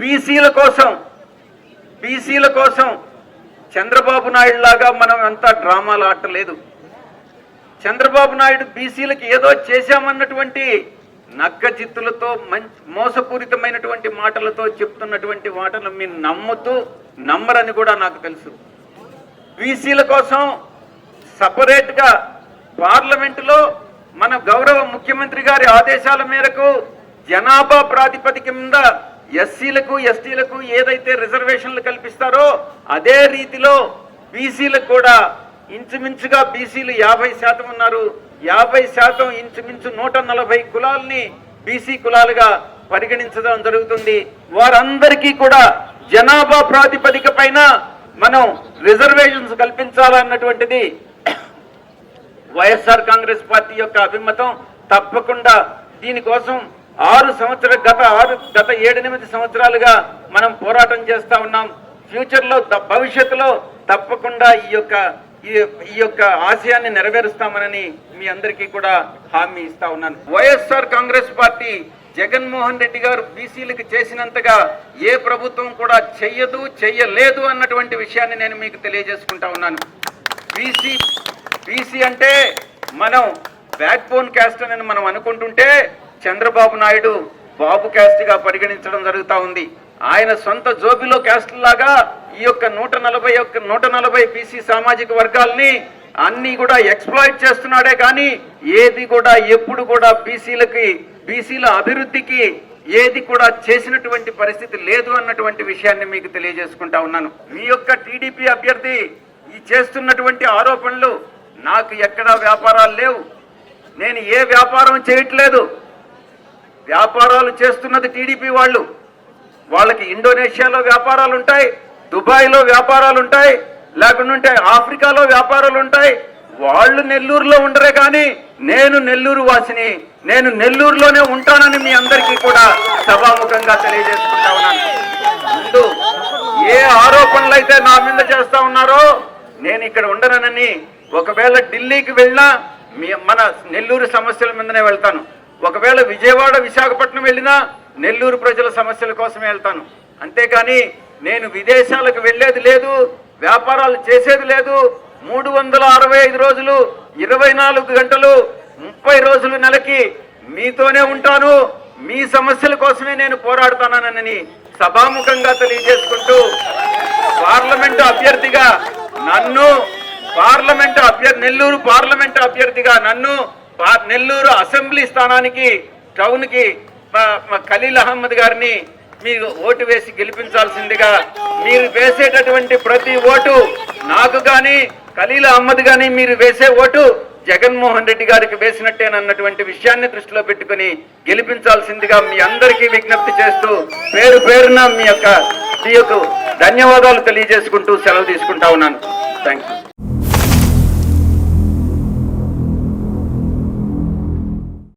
బీసీల కోసం బీసీల కోసం చంద్రబాబు నాయుడు లాగా మనం అంతా డ్రామాలు ఆడలేదు చంద్రబాబు నాయుడు బీసీలకు ఏదో చేశామన్నటువంటి నగ్గ చిత్తులతో మంచి మోసపూరితమైనటువంటి మాటలతో చెప్తున్నటువంటి మాటలు మీరు నమ్ముతూ నమ్మరని కూడా నాకు తెలుసు. బీసీల కోసం సపరేట్గా పార్లమెంటులో మన గౌరవ ముఖ్యమంత్రి గారి ఆదేశాల మేరకు జనాభా ప్రాతిపదిక మీద ఎస్సీలకు ఎస్టీలకు ఏదైతే రిజర్వేషన్లు కల్పిస్తారో అదే రీతిలో బీసీలకు కూడా ఇంచుమించుగా బీసీలు యాభై శాతం ఉన్నారు. యాభై శాతం ఇంచుమించు నూట నలభై కులాల్ని బీసీ కులాలుగా పరిగణించడం జరుగుతుంది. వారందరికీ కూడా జనాభా ప్రాతిపదిక పైన మనం రిజర్వేషన్స్ కల్పించాలన్నటువంటిది వైఎస్ఆర్ కాంగ్రెస్ పార్టీ యొక్క అభిమతం. తప్పకుండా దీనికోసం ఆరు సంవత్సర గత ఆరు గత ఏడెనిమిది సంవత్సరాలుగా మనం పోరాటం చేస్తా ఉన్నాం. ఫ్యూచర్లో ద- భవిష్యత్తులో తప్పకుండా ఈ యొక్క ఈ- ఈ యొక్క ఆశయాన్ని నెరవేరుస్తామనని మీ అందరికీ కూడా హామీ ఇస్తా ఉన్నాను. వైఎస్ఆర్ కాంగ్రెస్ పార్టీ జగన్మోహన్ రెడ్డి గారు బీసీలకు చేసినంతగా ఏ ప్రభుత్వం కూడా చెయ్యదు చెయ్యలేదు అన్నటువంటి విషయాన్ని నేను మీకు తెలియజేసుకుంటా ఉన్నాను. బీసీ బీసీ అంటే మనం బ్యాక్ బోన్ క్యాస్ట్ అని మనం అనుకుంటుంటే చంద్రబాబు నాయుడు బాబు క్యాస్ట్గా పరిగణించడం జరుగుతూ ఉంది. ఆయన సొంత జోబిలో క్యాస్ట్ లాగా ఈ యొక్క నూట నలభై ఒక్క నూట నలభై బీసీ సామాజిక వర్గాల్ని అన్ని కూడా ఎక్స్ప్లాయిట్ చేస్తున్నాడే కానీ ఏది కూడా ఎప్పుడు కూడా బీసీలకి బీసీల అభివృద్ధికి ఏది కూడా చేసినటువంటి పరిస్థితి లేదు అన్నటువంటి విషయాన్ని మీకు తెలియజేసుకుంటా ఉన్నాను. మీ యొక్క టీడీపీ అభ్యర్థి ఈ చేస్తున్నటువంటి ఆరోపణలు నాకు ఎక్కడా వ్యాపారాలు లేవు. నేను ఏ వ్యాపారం చేయట్లేదు. వ్యాపారాలు చేస్తున్నది టీడీపీ వాళ్ళు. వాళ్ళకి ఇండోనేషియాలో వ్యాపారాలు ఉంటాయి దుబాయ్లో వ్యాపారాలు ఉంటాయి లేకుంటే ఆఫ్రికాలో వ్యాపారాలు ఉంటాయి. వాళ్ళు నెల్లూరులో ఉండరే కానీ నేను నెల్లూరు వాసిని నేను నెల్లూరులోనే ఉంటానని మీ అందరికీ కూడా సభాముఖంగా తెలియజేసుకుంటా ఉన్నాను. ముందు ఏ ఆరోపణలు అయితే నా మీద చేస్తా ఉన్నారో నేను ఇక్కడ ఉండనని ఒకవేళ ఢిల్లీకి వెళ్ళినా మన నెల్లూరు సమస్యల మీదనే వెళ్తాను. ఒకవేళ విజయవాడ విశాఖపట్నం వెళ్ళినా నెల్లూరు ప్రజల సమస్యల కోసమే వెళ్తాను. అంతేకాని నేను విదేశాలకు వెళ్ళేది లేదు వ్యాపారాలు చేసేది లేదు. మూడు వందల అరవై ఐదు రోజులు ఇరవై నాలుగు గంటలు ముప్పై రోజులు నెలకి మీతోనే ఉంటాను. మీ సమస్యల కోసమే నేను పోరాడుతానని సభాముఖంగా తెలియజేసుకుంటూ పార్లమెంటు అభ్యర్థిగా నన్ను పార్లమెంటు అభ్యర్థి నెల్లూరు పార్లమెంటు అభ్యర్థిగా నన్ను నెల్లూరు అసెంబ్లీ స్థానానికి టౌన్కి ఖలీల్ అహ్మద్ గారిని మీరు ఓటు వేసి గెలిపించాల్సిందిగా మీరు వేసేటటువంటి ప్రతి ఓటు నాకు కానీ ఖలీల్ అహ్మద్ కానీ మీరు వేసే ఓటు జగన్మోహన్ రెడ్డి గారికి వేసినట్టేనన్నటువంటి విషయాన్ని దృష్టిలో పెట్టుకుని గెలిపించాల్సిందిగా మీ అందరికీ విజ్ఞప్తి చేస్తూ పేరు పేరున మీ యొక్క మీ యొక్క ధన్యవాదాలు తెలియజేసుకుంటూ సెలవు తీసుకుంటా ఉన్నాను. Thank you